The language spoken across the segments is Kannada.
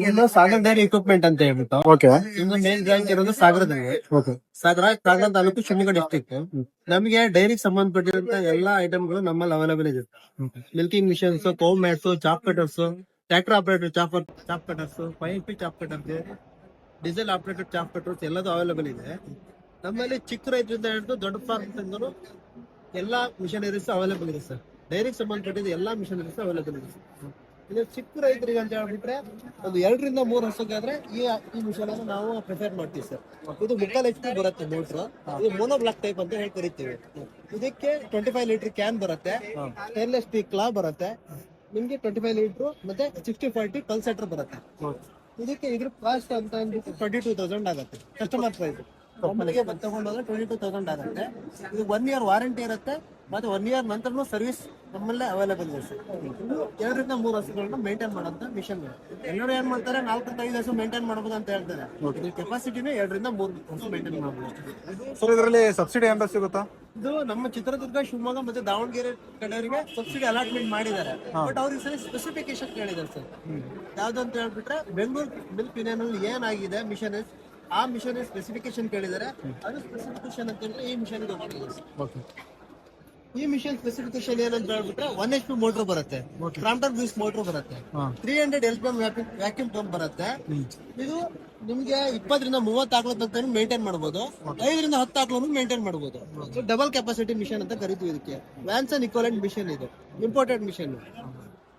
ಇನ್ನು ಸಾಗರ್ ಡೈರಿ ಇಕ್ವಿಪ್ಮೆಂಟ್ ಅಂತ ಹೇಳ್ಬಿಟ್ಟು. ಓಕೆ ಇನ್ನು ಮೇನ್ ಬ್ರಾಂಚ್ ಇರೋದು ಸಾಗರದಲ್ಲಿ ಓಕೆ ಸಾಗರ ಸಾಗರ ತಾಲೂಕು ಶಿವಮೊಗ್ಗ ಡಿಸ್ಟಿಕ್ ನಮಗೆ ಡೈರಿಗೆ ಸಂಬಂಧಪಟ್ಟಿರುವಂತ ಎಲ್ಲಾ ಐಟಮ್ಗಳು ನಮ್ಮಲ್ಲಿ ಅವೈಲೇಬಲ್ ಇದೆ milking machines cow mats chaff cutters tractor operator chaff chaff cutters five P chaff cutters diesel operator chaff cutters ಎಲ್ಲದೂ ಅವೈಲೇಬಲ್ ಇದೆ. ನಮ್ಮಲ್ಲಿ ಚಿಕ್ಕ ರೈತರಿಂದ ಹಿಡಿದು ದೊಡ್ಡ ಫಾರ್ಮ್ ತನಕ ಎಲ್ಲಾ ಮಿಷನರೀಸ್ ಅವೈಲೇಬಲ್ ಇದೆ ಸರ್ ಡೈರಿಗೆ ಸಂಬಂಧಪಟ್ಟಿದ್ದು ಎಲ್ಲಾ ಮಿಷನರೀಸ್ ಅವೈಲೇಬಲ್ ಇದೆ ಸರ್ ಇದು ಚಿಕ್ಕ ರೈತರಿಗೆ ಅಂತ ಹೇಳ್ಬಿಟ್ರೆ ಒಂದು ಎರಡರಿಂದ ಮೂರು ವರ್ಷಕ್ಕಾದ್ರೆ ಈ ಈ ಮಿಷನ್ ಅನ್ನು ನಾವು ಪ್ರಿಫೇರ್ ಮಾಡ್ತೀವಿ ಸರ್. ಇದು ಮುಕ್ಕಾಲ್ ಎಚ್ ಪಿ ಬರುತ್ತೆ ಮೋಟ್ರ್ ಇದು ಮೋನೋ ಬ್ಲಾಕ್ ಟೈಪ್ ಅಂತ ಹೇಳಿ ಕರಿತೀವಿ. ಇದಕ್ಕೆ ಟ್ವೆಂಟಿ ಫೈವ್ ಲೀಟರ್ ಕ್ಯಾನ್ ಬರುತ್ತೆ ಸ್ಟೇನ್ಲೆಸ್ ಸ್ಟೀಲ್ ಕ್ಲಾ ಬರುತ್ತೆ. ನಿಮ್ಗೆ ಟ್ವೆಂಟಿ ಫೈವ್ ಲೀಟರ್ ಮತ್ತೆ ಸಿಕ್ಸ್ಟಿ ಫಾರ್ಟಿ ಪಲ್ಸೆಟರ್ ಬರುತ್ತೆ ಇದಕ್ಕೆ ಇದ್ರ ಕಾಸ್ಟ್ ಅಂತ ಅಂದ್ಬಿಟ್ಟು ಟ್ವೆಂಟಿ ಟೂ ತೌಸಂಡ್ ಆಗುತ್ತೆ. ಕಸ್ಟಮರ್ ಪ್ರೈಸ್ ಒಬ್ಬರಿಗೆ ಬಂದು ತಗೊಂಡೋದ್ರೆ ಟ್ವೆಂಟಿ ಟೂ ತೌಸಂಡ್ ಆಗುತ್ತೆ. ಇದು ಒನ್ ಇಯರ್ ವಾರಂಟಿ ಇರುತ್ತೆ. ಮತ್ತೆ ಒನ್ ಇಯರ್ ನಂತರನು ಸರ್ವಿಸ್ ನಮ್ಮಲ್ಲೇ ಅವೈಲೇಬಲ್ ಇದೆ ಸರ್ ಎರಡರಿಂದ ಮೂರು ಹಸುಗಳನ್ನ ಮೇಂಟೈನ್ ಮಾಡೋಂಥ ಮಿಷನ್ ಎಲ್ಲರೂ ಏನ್ ಮಾಡ್ತಾರೆ? ನಾಲ್ಕರಿಂದ ಐದು ಹಸು ಮೇಂಟೈನ್ ಮಾಡಬಹುದು ಅಂತ ಹೇಳ್ತಾರೆ. ಕೆಪಾಸಿಟಿನೇ ಎರಡರಿಂದ ಮೂರು ಹಸು ಮೇಂಟೈನ್ ಮಾಡಬಹುದು ಸರ್ ಇದರಲ್ಲಿ ಸಬ್ಸಿಡಿ ಏನಾರ ಸಿಗುತ್ತಾ? ಇದು ನಮ್ಮ ಚಿತ್ರದುರ್ಗ ಶಿವಮೊಗ್ಗ ಮತ್ತೆ ದಾವಣಗೆರೆ ಕಡೆಯವರಿಗೆ ಸಬ್ಸಿಡಿ ಅಲಾಟ್ಮೆಂಟ್ ಮಾಡಿದ್ದಾರೆ. ಬಟ್ ಅವ್ರಿಗೆ ಸರಿ ಸ್ಪೆಸಿಫಿಕೇಶನ್ ಕೇಳಿದ್ದಾರೆ ಸರ್. ಯಾವ್ದು ಅಂತ ಹೇಳ್ಬಿಟ್ರೆ ಬೆಂಗಳೂರು ಮಿಲ್ಕ್ ಯೂನಿಯನ್ ಅಲ್ಲಿ ಏನಾಗಿದೆ ಮಿಷನ್ ಆ ಮಿಷನ್ ಸ್ಪೆಸಿಫಿಕೇಶನ್ ಕೇಳಿದರೆ. ಅದು ಸ್ಪೆಸಿಫಿಕೇಶನ್ ಅಂತ ಹೇಳಿದ್ರೆ ಈ ಮಿಷನ್ ಓಕೆ ಈ ಮಿಷನ್ ಸ್ಪೆಸಿಫಿಕೇಶನ್ ಏನಂತ ಹೇಳ್ಬಿಟ್ರೆ ಒನ್ ಎಚ್ ಪಿ ಮೋಟರ್ ಬರುತ್ತೆ. ಕ್ರಾಂಪ್ಟನ್ ಬ್ಯೂಸ್ ಮೋಟರ್ ಬರುತ್ತೆ. Three hundred L P M vacuum pump ಬರುತ್ತೆ. ಇದು ನಿಮ್ಗೆ ಇಪ್ಪತ್ತರಿಂದ ಮೂವತ್ತು ಆಕಳ ತನಕ ಮೇಂಟೈನ್ ಮಾಡಬಹುದು ಐದರಿಂದ ಹತ್ತು ಆಕಳನ್ನು ಮೇಂಟೈನ್ ಮಾಡಬಹುದು ಡಬಲ್ ಕೆಪಾಸಿಟಿ ಮಿಷನ್ ಅಂತ ಕರಿತೀವಿ ಇದಕ್ಕೆ. ವ್ಯಾನ್ಸನ್ ಇಕ್ವಲೆಂಟ್ ಮಿಷನ್ ಇದು. ಇಂಪೋರ್ಟೆಡ್ ಮಿಷನ್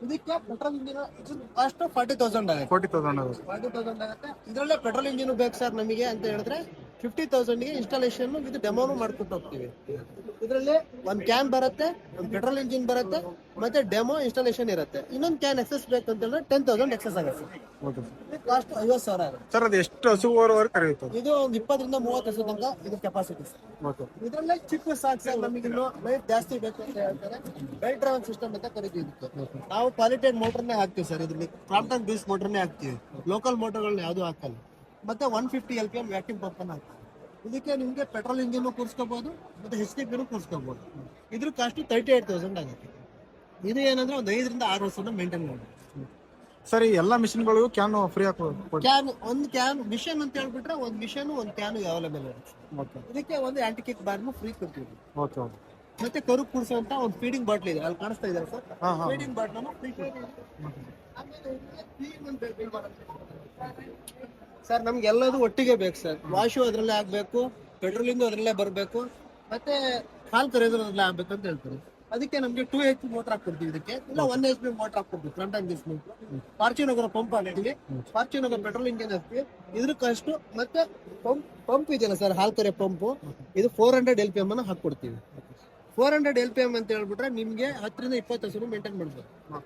ಇದಕ್ಕೆ ಪೆಟ್ರೋಲ್ ಇಂಜಿನ್ ಅಷ್ಟು ಫಾರ್ಟಿ ತೌಸಂಡ್ ಆಗುತ್ತೆ. ಫೋರ್ಟಿ ತೌಸಂಡ್ ಆಗುತ್ತೆ. ಫಾರ್ಟಿ ತೌಸಂಡ್ ಆಗುತ್ತೆ. ಇದರಲ್ಲೇ ಪೆಟ್ರೋಲ್ ಇಂಜಿನ್ ಬೇಕು ಸರ್ ನಮಗೆ ಅಂತ ಹೇಳಿದ್ರೆ ಫಿಫ್ಟಿ ತೌಸಂಡ್ಗೆ ಇನ್ಸ್ಟಾಲೇಷನ್ ಇದು ಡೆಮೋನು ಮಾಡ್ಕೊಟ್ಟು ಹೋಗ್ತೀವಿ. ಇದರಲ್ಲಿ ಒಂದು ಕ್ಯಾನ್ ಬರುತ್ತೆ ಒಂದು ಪೆಟ್ರೋಲ್ ಇಂಜಿನ್ ಬರುತ್ತೆ ಮತ್ತೆ ಡೆಮೋ ಇನ್ಸ್ಟಾಲೇಷನ್ ಇರುತ್ತೆ. ಇನ್ನೊಂದು ಕ್ಯಾನ್ ಎಕ್ಸಸ್ ಬೇಕು ಅಂತಂದ್ರೆ ಹೇಳಿದ್ರೆ ಟೆನ್ ತೌಸಂಡ್ ಎಕ್ಸಸ್ ಆಗುತ್ತೆ ಓಕೆ ಕಾಸ್ಟ್ ಐವತ್ತು ಸಾವಿರ ಆಗುತ್ತೆ. ಸರ್ ಅದು ಎಷ್ಟು ಹಸು ಕರೆಯುತ್ತೆ ಇದು ಒಂದು ಇಪ್ಪತ್ತರಿಂದ ಮೂವತ್ತು ಹಸು ತನಕ ಇದು ಕೆಪಾಸಿಟಿ ಸರ್ ಇದರಲ್ಲೇ ಚಿಕ್ಕ ಸಾಕು ಸರ್ ನಮಗೆ ಇನ್ನು ಲೈಟ್ ಜಾಸ್ತಿ ಬೇಕು ಅಂತ ಹೇಳ್ತಾರೆ. ಬೆಲ್ಟ್ ಡ್ರೈವನ್ ಸಿಸ್ಟಮ್ ಅಂತ ಕರಿತೀವಿ. ನಾವು ಕ್ವಾಲಿಟೆಡ್ ಮೋಟರ್ನೇ ಹಾಕ್ತೀವಿ ಸರ್ ಇದರಲ್ಲಿ ಕ್ರಾಂಪ್ಟನ್ ಬೀಸ್ ಮೋಟರ್ನೇ ಹಾಕ್ತೀವಿ. ಲೋಕಲ್ ಮೋಟರ್ಗಳನ್ನ ಯಾವುದು ಹಾಕಲ್ಲ. ಮತ್ತೆ one fifty L P M vacuum pump ಅನ್ನ ಹಾಕ್ತೀವಿ ಇದಕ್ಕೆ ನಿಮಗೆ ಪೆಟ್ರೋಲ್ ಇಂಜಿನ್ ಕೂರಿಸ್ಕೋಬಹುದು ಮತ್ತೆ ಹೆಚ್ ಡಿ ಪಿನೂ ಕೂರಿಸ್ಕೋಬಹುದು ಇದ್ರ ಕಾಸ್ಟ್ ತರ್ಟಿ ಏಟ್ ತೌಸಂಡ್ ಆಗುತ್ತೆ. ಇದು ಏನಂದ್ರೆ ಒಂದು ಐದರಿಂದ ಆರು ವರ್ಷದ ಮೇಂಟೈನ್ ಮಾಡಿ ಸರಿ ಎಲ್ಲಾ ಮಿಷನ್ಗಳು ಕ್ಯಾನ್ ಫ್ರೀ ಹಾಕೋದು ಕ್ಯಾನ್ ಒಂದು ಕ್ಯಾನ್ ಮಿಷನ್ ಅಂತ ಹೇಳ್ಬಿಟ್ರೆ ಒಂದು ಮಿಷನ್ ಒಂದು ಕ್ಯಾನ್ ಅವೈಲೇಬಲ್ ಇರುತ್ತೆ. ಓಕೆ. ಇದಕ್ಕೆ ಒಂದು ಆಂಟಿ ಕಿಕ್ ಬಾರ್ನು ಫ್ರೀ ಕೊಡ್ತೀವಿ. Okay okay. ಮತ್ತೆ ಕರು ಕುಡಿಸುವಂತ ಒಂದು ಫೀಡಿಂಗ್ ಬಾಟ್ಲ್ ಇದೆ ಅಲ್ಲಿ ಕಾಣಿಸ್ತಾ ಇದೆ ಸರ್. ಫೀಡಿಂಗ್ ಹಾ. ಫೀಡಿಂಗ್ ಬಾಟ್ಲ್ ಸರ್ ನಮ್ಗೆ ಎಲ್ಲದೂ ಒಟ್ಟಿಗೆ ಬೇಕು ಸರ್. ವಾಶು ಅದ್ರಲ್ಲೇ ಆಗ್ಬೇಕು ಪೆಟ್ರೋಲಿಂಗು ಅದ್ರಲ್ಲೇ ಬರಬೇಕು ಮತ್ತೆ ಹಾಲು ಕರೆಯೋದು ಅದ್ರಲ್ಲೇ ಆಗ್ಬೇಕು ಅಂತ ಹೇಳ್ತಾರೆ. ಅದಕ್ಕೆ ನಮ್ಗೆ ಟೂ ಎಚ್ ಮೋಟರ್ ಹಾಕೊಡ್ತೀವಿ ಇದಕ್ಕೆ. ಇಲ್ಲ ಒನ್ ಎಚ್ ಪಿ ಮೋಟರ್ ಹಾಕೊಡ್ತೀವಿ ಫ್ರಂಟ್ ಅಂಡ್ ಡಿಸ್ಮೆಂಟ್ ಫಾರ್ಚುನಗರ ಪಂಪ್ ಹಾಕ್ತೀವಿ ಫಾರ್ಚುನಗರ ಪೆಟ್ರೋಲ್ ಇಂಜಿನ್ ಹಾಕ್ತೀವಿ ಇದ್ರ ಕಷ್ಟು ಮತ್ತೆ ಪಂಪ್ ಪಂಪ್ ಇದೆಯಲ್ಲ ಸರ್ ಹಾಲು ಕರೆ ಪಂಪು ಇದು four hundred L P M ಅನ್ನ ಹಾಕೊಡ್ತೀವಿ four hundred L P M ಅಂತ ಹೇಳ್ಬಿಟ್ರೆ ನಿಮ್ಗೆ ಹತ್ತರಿಂದ ಇಪ್ಪತ್ತು ಹಸಿರು ಮೇಂಟೈನ್ ಮಾಡ್ಬೋದು.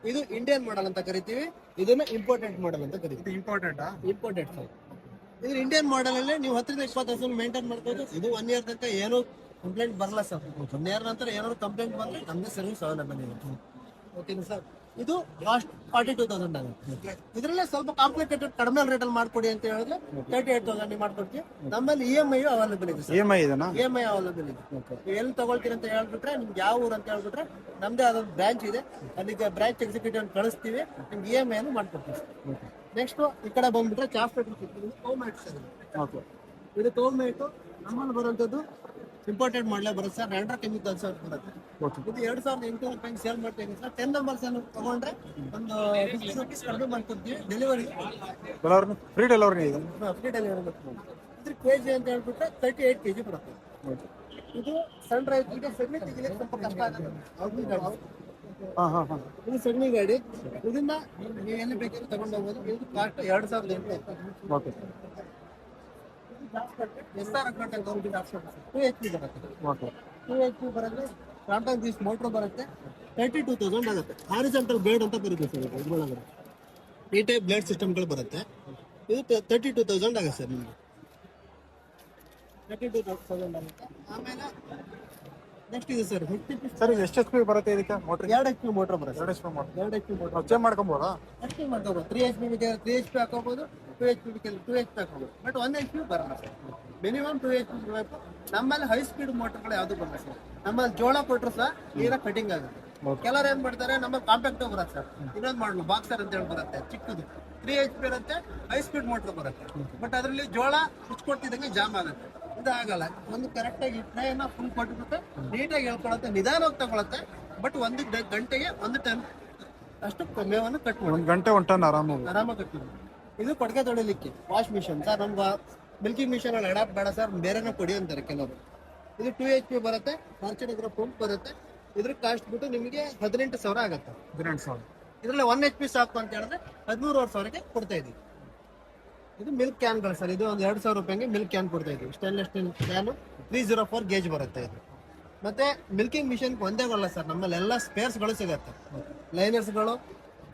ಇದು ಇಂಡಿಯನ್ ಮಾಡಲ್ ಅಂತ ಕರಿತೀವಿ. ಇದನ್ನ ಇಂಪಾರ್ಟೆಂಟ್ ಮಾಡಲ್ ಅಂತ ಕರಿತೀವಿ. ಇಂಪಾರ್ಟೆಂಟ್ ಇಂಪಾರ್ಟೆಂಟಾ ಸರ್. ಇದು ಇಂಡಿಯನ್ ಮಾಡೆಲ್ ಅಲ್ಲಿ ನೀವು ಹತ್ತರಿಂದ ಇಪ್ಪತ್ತು ಹಸು ಮೇಂಟೈನ್ ಮಾಡ್ಕೋದು ಇದು ಒನ್ ಇಯರ್ ತನಕ ಏನು ಕಂಪ್ಲೇಂಟ್ ಬರಲ್ಲ ಸರ್. ಒನ್ ಇಯರ್ ನಂತರ ಏನಾದ್ರು ಕಂಪ್ಲೇಂಟ್ ಬಂದ್ರೆ ನಮ್ದೇ ಸರ್ವಿಸ್ ಅವೈಲೇಬಲ್ ಇರುತ್ತೆ. ಓಕೆನಾ ಸರ್? ಇದು ಲಾಸ್ಟ್ ಫಾರ್ಟಿ ಟೂ ತೌಸಂಡ್ ಆಗುತ್ತೆ. ಇದರಲ್ಲೇ ಸ್ವಲ್ಪ ಕಾಂಪ್ಲಿಕೇಟೆಡ್ ಕಡಿಮೆ ರೇಟಲ್ಲಿ ಮಾಡ್ಕೊಡಿ ಅಂತ ಹೇಳಿದ್ರೆ ತರ್ಟಿ ಏಟ್ ತೌಸಂಡ್ ಮಾಡ್ಕೊಡ್ತೀವಿ. ನಮ್ಮಲ್ಲಿ ಇ ಎಂ ಐ ಅವೈಲೇಬಲ್ ಇದೆ ಸರ್. ಇ ಎಂ ಐ ಇದೆ ಇ ಎಂ ಐ ಅವೈಲೇಬಲ್ ಇದೆ. ನೀವು ಎಲ್ಲಿ ತಗೊಳ್ತೀರಿ ಅಂತ ಹೇಳ್ಬಿಟ್ರೆ ನಿಮ್ಗೆ ಯಾವ ಊರು ಅಂತ ಹೇಳ್ಬಿಟ್ರೆ ನಮ್ದೇ ಅದೊಂದು ಬ್ರಾಂಚ್ ಇದೆ. ಅಲ್ಲಿಗೆ ಬ್ರಾಂಚ್ ಎಕ್ಸಿಕ್ಯೂಟಿವ್ ಕಳಿಸ್ತೀವಿ. ನಿಮ್ಗೆ ಇ ಎಂ ಐ ಅನ್ನು ಮಾಡ್ಕೊಡ್ತೀವಿ ನೆಕ್ಸ್ಟ್ ಈ ಕಡೆ ಬಂದ್ಬಿಟ್ರೆ ಚಾಫ್ ಟೊಮ್ಯಾಟೊ ಸರ್ ಓಕೆ ಇದು ಟೊಮ್ಯಾಟೊ ನಮ್ಮಲ್ಲಿ ಬರುವಂಥದ್ದು ಇಂಪಾರ್ಟೆಂಟ್ ಮಾಡಲೇ ಬರುತ್ತೆ ಸರ್ ಟೈಮ್ ಕೆಮಿಕಲ್ಸ್ ಅಂತ ಬರುತ್ತೆ. ಇದು ಎರಡು ಸಾವಿರದ ಎಂಟುನೂರು ರೂಪಾಯಿ ಸೇಲ್ ಮಾಡ್ತೀನಿ ಸರ್ ಟೆನ್ ನಂಬರ್ಸ್ ಏನು ತಗೊಂಡ್ರೆ ಒಂದು ಫಿಫ್ಟಿ ರುಪೀಸ್ ಕಡಿಮೆ ಮಾಡ್ಕೊಡ್ತೀವಿ. ಡೆಲಿವರಿ ಡೆಲಿವರಿ ಫ್ರೀ ಡೆಲಿವರಿ ಇದೆ? ಫ್ರೀ ಡೆಲಿವರಿ ಇದ್ರ ಕೆ ಜಿ ಅಂತ ಹೇಳ್ಬಿಟ್ಟು ತರ್ಟಿ ಏಟ್ ಕೆ ಜಿ ಬರುತ್ತೆ. ಇದು ಸಣ್ಣ ರೈತರಿಗೆ ತೆಗಿಲಿಕ್ಕೆ ಸ್ವಲ್ಪ ಕಷ್ಟ ಆಗುತ್ತೆ ಇದು ಸಗಣಿ ಗಾಡಿ. ಇದನ್ನ ನೀವು ಎಲ್ಲಿ ಬೇಕಾದ್ರೂ ತಗೊಂಡು ಹೋಗ್ಬೋದು. ಇದು ಕಾಸ್ಟ್ ಎರಡು ಸಾವಿರದ ಎಂಟು. Okay. S R account government option two H P ಬರುತ್ತೆ. Okay. Two H P Crompton piece motor ಬರುತ್ತೆ. ತರ್ಟಿ ಟೂ ತೌಸಂಡ್ ಆಗುತ್ತೆ. ಹಾರಿಸೆಂಟಲ್ ಬ್ಲೇಡ್ ಅಂತ ಬರುತ್ತೆ ಸರ್ ಇದು. ಇದ್ರೊಳಗಡೆ. ಈ ಟೈಪ್ ಬ್ಲೇಡ್ ಸಿಸ್ಟಮ್ಗಳು ಬರುತ್ತೆ. ಇದು ತರ್ಟಿ ಟೂ ತೌಸಂಡ್ ಆಗುತ್ತೆ ಸರ್ ನಿಮಗೆ. ತರ್ಟಿ ಟೂ ತೌಸಂಡ್ ಆಗುತ್ತೆ. ಆಮೇಲೆ ನೆಕ್ಸ್ಟ್ ಇದೆ ಸರ್ ಫಿಫ್ಟಿ ಸರ್ ಇದು ಎಷ್ಟು ಎಚ್ ಪಿ ಬರುತ್ತೆ ಇದಕ್ಕೆ ಮೋಟ್ರ್ ಎರಡು ಎಚ್ ಪಿ ಮೋಟ್ರ್ ಬರುತ್ತೆ ಎರಡು ಎಚ್ ಪಿ ಮೋಟರ್ ಎರಡು ಎಚ್ ಪಿ ಮೋಟ್ರ್ ಚೇಂಜ್ ಮಾಡ್ಕೊಬೋದಾ ಅಷ್ಟೇ ಮಾಡ್ಕೋಬೋದು three H P three H P ಹಾಕೋಬೋದು two H P two H P ಹಾಕೋಬೋದು ಬಟ್ ಒನ್ ಎಚ್ ಪಿ ಬರಲ್ಲ sir minimum two H P ಇರಬೇಕು ನಮ್ಮಲ್ಲಿ ಹೈ ಸ್ಪೀಡ್ ಮೋಟರ್ಗಳು ಯಾವುದು ಬರಲ್ಲ ಸರ್ ನಮ್ಮಲ್ಲಿ ಜೋಳ ಕೊಟ್ಟರು ಸಹ ನೀರಾಗ ಕಟಿಂಗ್ ಆಗುತ್ತೆ ಕೆಲವ್ರು ಏನ್ ಮಾಡ್ತಾರೆ ನಮ್ಮ ಕಾಂಪ್ಯಾಕ್ಟ್ ಬರುತ್ತೆ ಸರ್ ಇನ್ನೊಂದು ಮಾಡಲು ಬಾಕ್ಸರ್ ಅಂತ ಹೇಳಿ ಬರುತ್ತೆ ಚಿಕ್ಕದು ತ್ರೀ ಎಚ್ ಪಿ ಇರುತ್ತೆ ಹೈ ಸ್ಪೀಡ್ ಮೋಟರ್ ಬರುತ್ತೆ ಬಟ್ ಅದರಲ್ಲಿ ಜೋಳ ಕೊಟ್ಟಿದ್ದಂಗೆ ಜಾಮ್ ಆಗುತ್ತೆ ಇದು ಆಗಲ್ಲ ಒಂದು ಕರೆಕ್ಟಾಗಿ ಟ್ರೈನ ಫುಲ್ ಕೊಟ್ಬಿಟ್ಟು ನೀಟಾಗಿ ಹೇಳ್ಕೊಳತ್ತೆ ನಿಧಾನವಾಗಿ ತಗೊಳತ್ತೆ ಬಟ್ ಒಂದು ಗಂಟೆಗೆ ಒಂದು ಟನ್ ಅಷ್ಟು ಮೇವನ್ನು ಕಟ್ ಒಂದು ಒಂದ್ ಗಂಟೆ ಒಂದು ಟನ್ ಆರಾಮಾಗಿ. ಆರಾಮಾಗಿ ಇದು ಕೊಡುಗೆ ತೊಳಿಲಿಕ್ಕೆ ವಾಶ್ ಮಿಷನ್ ಸರ್ ನಮ್ಗೆ ಮಿಲ್ಕಿಂಗ್ ಮಿಷನ್ ಅಲ್ಲಿ ಅಡಾಪ್ಟ್ ಬೇಡ ಸರ್ ಬೇರೆನೇ ಕೊಡಿ ಅಂತಾರೆ ಕೆಲವರು. ಇದು ಟೂ ಎಚ್ ಪಿ ಬರುತ್ತೆ ಫಾರ್ಚುನೇಟ್ ಪಂಪ್ ಬರುತ್ತೆ ಇದ್ರ ಕಾಸ್ಟ್ ಬಿಟ್ಟು ನಿಮಗೆ ಹದಿನೆಂಟು ಸಾವಿರ ಆಗುತ್ತೆ. ಹದಿನೆಂಟು ಸಾವಿರ. ಇದರಲ್ಲಿ ಒನ್ ಎಚ್ ಪಿ ಸಾಕು ಅಂತ ಹೇಳಿದ್ರೆ ಹದಿಮೂರುವರೆ ಸಾವಿರಕ್ಕೆ ಕೊಡ್ತಾ ಇದೀವಿ ಇದು ಮಿಲ್ಕ್ ಕ್ಯಾನ್ಗಳು ಸರ್. ಇದು ಒಂದು ಎರಡು ಸಾವಿರ ರೂಪಾಯಿಗೆ ಮಿಲ್ಕ್ ಕ್ಯಾನ್ ಕೊಡ್ತಾ ಇದ್ದೀವಿ stainless steel can three zero four gauge ಬರುತ್ತೆ ಇದು. ಮತ್ತೆ ಮಿಲ್ಕಿಂಗ್ ಮಿಷಿನ್ ಒಂದೇ ಬರಲ್ಲ ಸರ್. ನಮ್ಮಲ್ಲಿ ಎಲ್ಲ ಸ್ಪೇರ್ಸ್ಗಳು ಸಿಗುತ್ತೆ. ಲೈನರ್ಸ್ಗಳು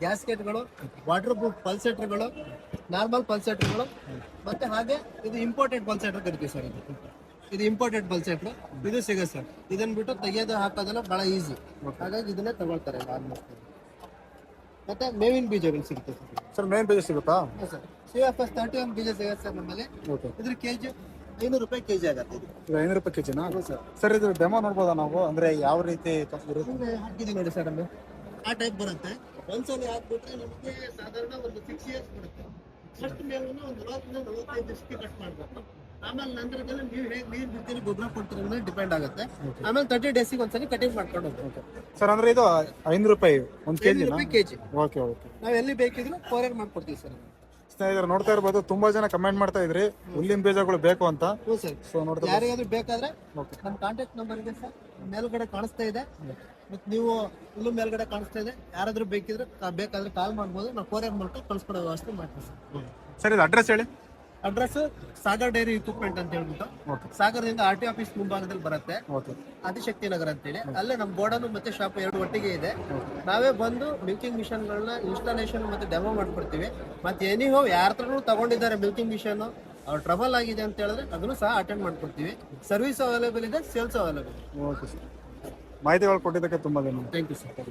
ಗ್ಯಾಸ್ಕೆಟ್ಗಳು ವಾಟರ್ ಪ್ರೂಫ್ ಪಲ್ಸೆಟ್ರ್ಗಳು ನಾರ್ಮಲ್ ಪಲ್ಸೆಟ್ರ್ಗಳು ಮತ್ತೆ ಹಾಗೆ ಇದು ಇಂಪೋರ್ಟೆಡ್ ಪಲ್ಸೆಟ್ರ್ ಕರಿತೀವಿ ಸರ್ ಇದು. ಇದು ಇಂಪೋರ್ಟೆಡ್ ಪಲ್ಸೆಟ್ರ್ ಇದು ಸಿಗುತ್ತೆ ಸರ್. ಇದನ್ನ ಬಿಟ್ಟು ತೆಗೆಯೋದು ಹಾಕೋದೆಲ್ಲ ಬಹಳ ಈಸಿ ಹಾಗಾಗಿ ಇದನ್ನೇ ತಗೊಳ್ತಾರೆ ಆಲ್ಮೋಸ್ಟ್ ಮತ್ತೆ ಮೇವಿನ ಬೀಜಗಳು ಸಿಗುತ್ತೆ ಸರ್ ಮೇವಿನ ಬೀಜ ಸಿಗುತ್ತಾ? Sir C F S thirty one ಬೀಜ ಸಿಗುತ್ತೆ ಸರ್ ನಮ್ಮಲ್ಲಿ. ಓಕೆ ಇದ್ರ ಕೆಜಿ ಐನೂರು ರೂಪಾಯಿ ಕೆಜಿ ಆಗುತ್ತೆ ಇದು. ಇದು ಐನೂರು ರೂಪಾಯಿ ಕೆಜಿನಾ ಸರ್ ಸರ್ ಇದು ಡೆಮೋ ನೋಡ್ಬೋದಾ ನಾವು? ಅಂದ್ರೆ ಯಾವ ರೀತಿ ಇರುತ್ತೆ? ಹಾಕಿದ್ದೀವಿ ನೋಡಿ ಸರ್ ನಮಗೆ ಆ ಟೈಪ್ ಬರುತ್ತೆ. ಒಂದ್ಸಲ ಹಾಕ್ಬಿಟ್ರೆ ನಿಮಗೆ ಸಾಧಾರಣ ಒಂದು ಸಿಕ್ಸ್ ಇಯರ್ಸ್ ಬರುತ್ತೆ. ಫಸ್ಟ್ ಮೇಲೆ ಒಂದು ನಲವತ್ತರಿಂದ ನಲವತ್ತೈದು ದಿವಸಕ್ಕೆ ಕಟ್ ಮಾಡ್ಬೇಕು ಆಮೇಲೆ ನಂತರದಲ್ಲಿ ನೀವು ಹೇಗೆ ನೀರು ಬಿಡ್ತೀರಿ ಗೊಬ್ಬರ ಕೊಡ್ತೀರಿ ಅನ್ನೋದು ಡಿಪೆಂಡ್ ಆಗುತ್ತೆ. ಆಮೇಲೆ ತರ್ಟಿ ಡೇಸಿಗೆ ಒಂದ್ಸಲ ಕಟಿಂಗ್ ಮಾಡ್ಕೊಂಡು ಹೋಗ್ಬೇಕು. ಸರ್ ಅಂದ್ರೆ ಇದು ಐನೂರು ರೂಪಾಯಿ ಒಂದ್ ಕೆಜಿ ರೂಪಾಯಿ ಕೆಜಿ. ಓಕೆ ಓಕೆ ನಾವು ಎಲ್ಲಿ ಬೇಕಿದ್ರು ಕೊರಿಯರ್ ಮಾಡ್ಕೊಡ್ತೀವಿ ಸರ್ ಸ್ನೇಹಿತರು ನೋಡ್ತಾ ಇರ್ಬೋದು ತುಂಬಾ ಜನ ಕಮೆಂಟ್ ಮಾಡ್ತಾ ಇದ್ರಿ. ಹುಲ್ಲಿನ ಬೀಜಗಳು ಬೇಕು ಅಂತ. ಹ್ಞೂ ಸರ್ ಸೊ ನೋಡ್ತಾ ಯಾರಿಗಾದ್ರೂ ಬೇಕಾದ್ರೆ. ನಮ್ಮ ಕಾಂಟ್ಯಾಕ್ಟ್ ನಂಬರ್ ಇದೆ ಸರ್ ಮೇಲ್ಗಡೆ ಕಾಣಿಸ್ತಾ ಇದೆ. ಮತ್ತೆ ನೀವು ಹುಲ್ಲು ಮೇಲ್ಗಡೆ ಕಾಣಿಸ್ತಾ ಇದೆ. ಯಾರಾದ್ರೂ ಬೇಕಿದ್ರೆ ಬೇಕಾದ್ರೆ ಕಾಲ್ ಮಾಡ್ಬೋದು. ನಾವು ಕೊರಿಯರ್ ಮೂಲಕ ಕಳ್ಸ್ಕೊಡೋ ವ್ಯವಸ್ಥೆ ಮಾಡ್ತೀವಿ ಸರ್ ಸರ್ ಇದು ಅಡ್ರೆಸ್ ಹೇಳಿ. ಅಡ್ರೆಸ್ ಸಾಗರ್ ಡೈರಿ ಇಕ್ವಿಪ್ಮೆಂಟ್ ಅಂತ ಹೇಳ್ಬಿಟ್ಟು. ಓಕೆ ಸಾಗರದಿಂದ ಆರ್ ಟಿ ಆಫೀಸ್ ಮುಂಭಾಗದಲ್ಲಿ ಬರುತ್ತೆ. ಓಕೆ ಆದಿಶಕ್ತಿ ನಗರ ಅಂತೇಳಿ. ಅಲ್ಲೇ ನಮ್ಮ ಗೋಡನು ಮತ್ತೆ ಶಾಪ್ ಎರಡು ಒಟ್ಟಿಗೆ ಇದೆ. ನಾವೇ ಬಂದು ಮಿಲ್ಕಿಂಗ್ ಮಿಷನ್ಗಳನ್ನ ಇನ್ಸ್ಟಾಲೇಷನ್ ಮತ್ತೆ ಡೆಮೋ ಮಾಡ್ಕೊಡ್ತೀವಿ. ಮತ್ತೆ ಎನಿಹೋ ಯಾರ ಹತ್ರನೂ ತಗೊಂಡಿದ್ದಾರೆ ಮಿಲ್ಕಿಂಗ್ ಮಿಷನ್ ಅವ್ರು ಟ್ರಬಲ್ ಆಗಿದೆ ಅಂತ ಹೇಳಿದ್ರೆ ಅದನ್ನು ಸಹ ಅಟೆಂಡ್ ಮಾಡ್ಕೊಡ್ತೀವಿ. ಸರ್ವಿಸ್ ಅವೈಲೇಬಲ್ ಇದೆ ಸೇಲ್ಸ್ ಅವೈಲೇಬಲ್ ಓಕೆ ಸರ್ ಮಾಹಿತಿಗಳು ಕೊಟ್ಟಿದ್ದಕ್ಕೆ ತುಂಬಾ ಧನ್ಯವಾದ. Thank you sir